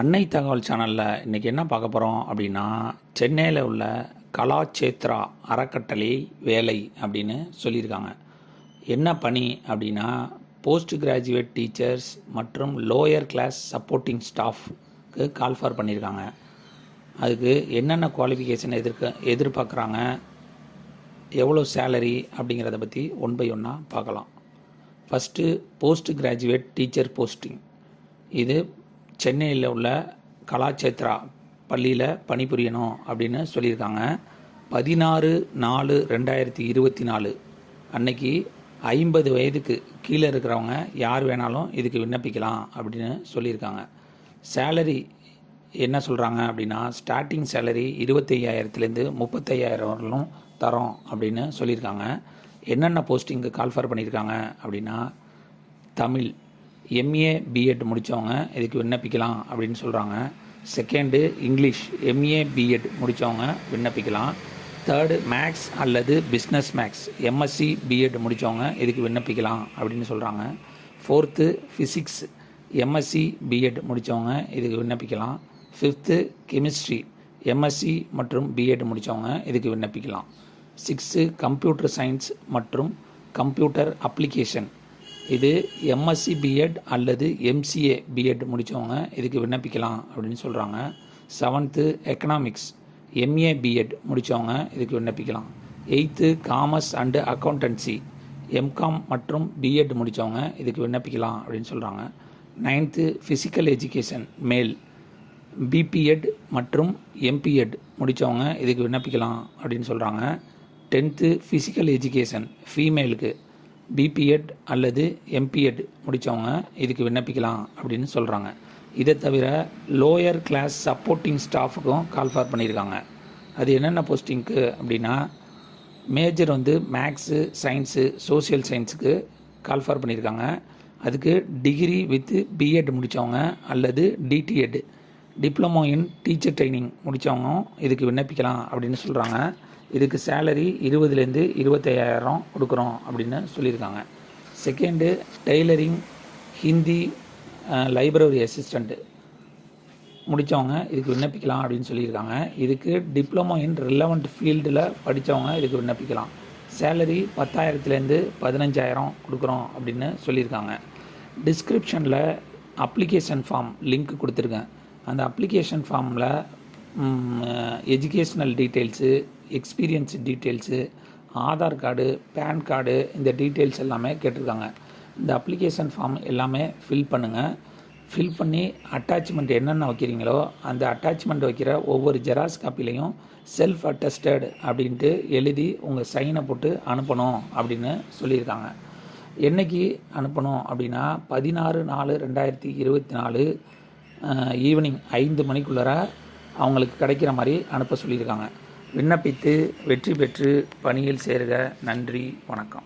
அன்னை தகவல் சேனலில் இன்றைக்கி என்ன பார்க்க போகிறோம் அப்படின்னா சென்னையில் உள்ள கலாச்சேத்ரா அறக்கட்டளை வேலை அப்படின்னு சொல்லியிருக்காங்க. என்ன பணி அப்படின்னா போஸ்ட் கிராஜுவேட் டீச்சர்ஸ் மற்றும் லோயர் கிளாஸ் சப்போர்ட்டிங் ஸ்டாஃப்க்கு கால் ஃபார் பண்ணியிருக்காங்க. அதுக்கு என்னென்ன குவாலிஃபிகேஷன் எதிர்க்க எதிர்பார்க்குறாங்க எவ்வளோ சேலரி அப்படிங்கிறத பற்றி ஒன் பை ஒன்னாக பார்க்கலாம். First post graduate teacher posting இது சென்னையில் உள்ள கலாச்சேத்ரா பள்ளியில் பணிபுரியணும் அப்படின்னு சொல்லியிருக்காங்க. பதினாறு நாலு ரெண்டாயிரத்தி இருபத்தி நாலு. அன்னைக்கு ஐம்பது வயதுக்கு கீழே இருக்கிறவங்க யார் வேணாலும் இதுக்கு விண்ணப்பிக்கலாம் அப்படின்னு சொல்லியிருக்காங்க. சேலரி என்ன சொல்கிறாங்க அப்படின்னா ஸ்டார்டிங் சேலரி இருபத்தையாயிரத்துலேருந்து முப்பத்தையாயிரம் வரலும் தரோம் அப்படின்னு சொல்லியிருக்காங்க. என்னென்ன போஸ்டிங்க்கு கால்ஃபர் பண்ணியிருக்காங்க அப்படின்னா தமிழ் எம்ஏ பிஎட் முடித்தவங்க இதுக்கு விண்ணப்பிக்கலாம் அப்படின்னு சொல்கிறாங்க செகண்டு இங்கிலீஷ் எம்ஏ பிஎட் முடித்தவங்க விண்ணப்பிக்கலாம். தேர்டு மேக்ஸ் அல்லது பிஸ்னஸ் மேக்ஸ் எம்எஸ்சி பிஎட் முடித்தவங்க இதுக்கு விண்ணப்பிக்கலாம் அப்படின்னு சொல்கிறாங்க ஃபோர்த்து ஃபிசிக்ஸ் எம்எஸ்சி பிஎட் முடித்தவங்க இதுக்கு விண்ணப்பிக்கலாம். ஃபிஃப்த்து கெமிஸ்ட்ரி எம்எஸ்சி மற்றும் பிஎட் முடித்தவங்க இதுக்கு விண்ணப்பிக்கலாம். சிக்ஸ்த்து கம்ப்யூட்டர் சயின்ஸ் மற்றும் கம்ப்யூட்டர் அப்ளிகேஷன் இது எம்எஸ்சி பிஎட் அல்லது எம்சிஏ பிஎட் முடித்தவங்க இதுக்கு விண்ணப்பிக்கலாம் அப்படின்னு சொல்கிறாங்க செவன்த்து எக்கனாமிக்ஸ் எம்ஏ பிஎட் முடித்தவங்க இதுக்கு விண்ணப்பிக்கலாம். Eighth commerce and accountancy M Com மற்றும் பிஎட் முடித்தவங்க இதுக்கு விண்ணப்பிக்கலாம் அப்படின்னு சொல்கிறாங்க ninth physical education male B P Ed மற்றும் எம்பிஎட் முடித்தவங்க இதுக்கு விண்ணப்பிக்கலாம் அப்படின்னு சொல்கிறாங்க டென்த்து ஃபிசிக்கல் எஜுகேஷன் ஃபீமேலுக்கு பிபிஎட் அல்லது எம்பிஎட் முடித்தவங்க இதுக்கு விண்ணப்பிக்கலாம் அப்படின்னு சொல்கிறாங்க இதை தவிர லோயர் கிளாஸ் சப்போர்ட்டிங் ஸ்டாஃபுக்கும் கால் ஃபார் பண்ணியிருக்காங்க. அது என்னென்ன போஸ்டிங்க்கு அப்படின்னா மேஜர் வந்து மேக்ஸு சயின்ஸு சோசியல் சயின்ஸுக்கு கால் ஃபார் பண்ணியிருக்காங்க. அதுக்கு டிகிரி வித்து பிஎட் முடித்தவங்க அல்லது DTEd diploma in teacher training முடித்தவங்க இதுக்கு விண்ணப்பிக்கலாம் அப்படின்னு சொல்கிறாங்க இதுக்கு சேலரி இருபதுலேருந்து இருபத்தையாயிரம் கொடுக்குறோம் அப்படின்னு சொல்லியிருக்காங்க. Second tailoring Hindi library assistant முடித்தவங்க இதுக்கு விண்ணப்பிக்கலாம் அப்படின்னு சொல்லியிருக்காங்க. இதுக்கு டிப்ளமோ இன் ரிலவெண்ட் ஃபீல்டில் படித்தவங்க இதுக்கு விண்ணப்பிக்கலாம். சேலரி பத்தாயிரத்துலேருந்து பதினஞ்சாயிரம் கொடுக்குறோம் அப்படின்னு சொல்லியிருக்காங்க. டிஸ்கிரிப்ஷனில் அப்ளிகேஷன் ஃபார்ம் லிங்க் கொடுத்துருக்கேன். அந்த அப்ளிகேஷன் ஃபார்மில் educational details experience details Aadhaar card PAN card இந்த டீட்டெயில்ஸ் எல்லாமே கேட்டிருக்காங்க. இந்த அப்ளிகேஷன் ஃபார்ம் எல்லாமே ஃபில் பண்ணுங்கள் ஃபில் பண்ணி அட்டாச்மெண்ட் என்னென்ன வைக்கிறீங்களோ அந்த அட்டாச்மெண்ட் வைக்கிற ஒவ்வொரு ஜெராக்ஸ் காப்பிலையும் செல்ஃப் அட்டஸ்டட் அப்படின்ட்டு எழுதி உங்கள் சைனை போட்டு அனுப்பணும் அப்படின்னு சொல்லியிருக்காங்க. என்னைக்கு அனுப்பணும் அப்படின்னா பதினாறு நாலு ரெண்டாயிரத்தி இருபத்தி நாலு ஈவினிங் ஐந்து மணிக்குள்ளார அவங்களுக்கு கிடைக்கிற மாதிரி அனுப்ப சொல்லியிருக்காங்க. விண்ணப்பித்து வெற்றி பெற்று பணியில் சேருக. நன்றி. வணக்கம்.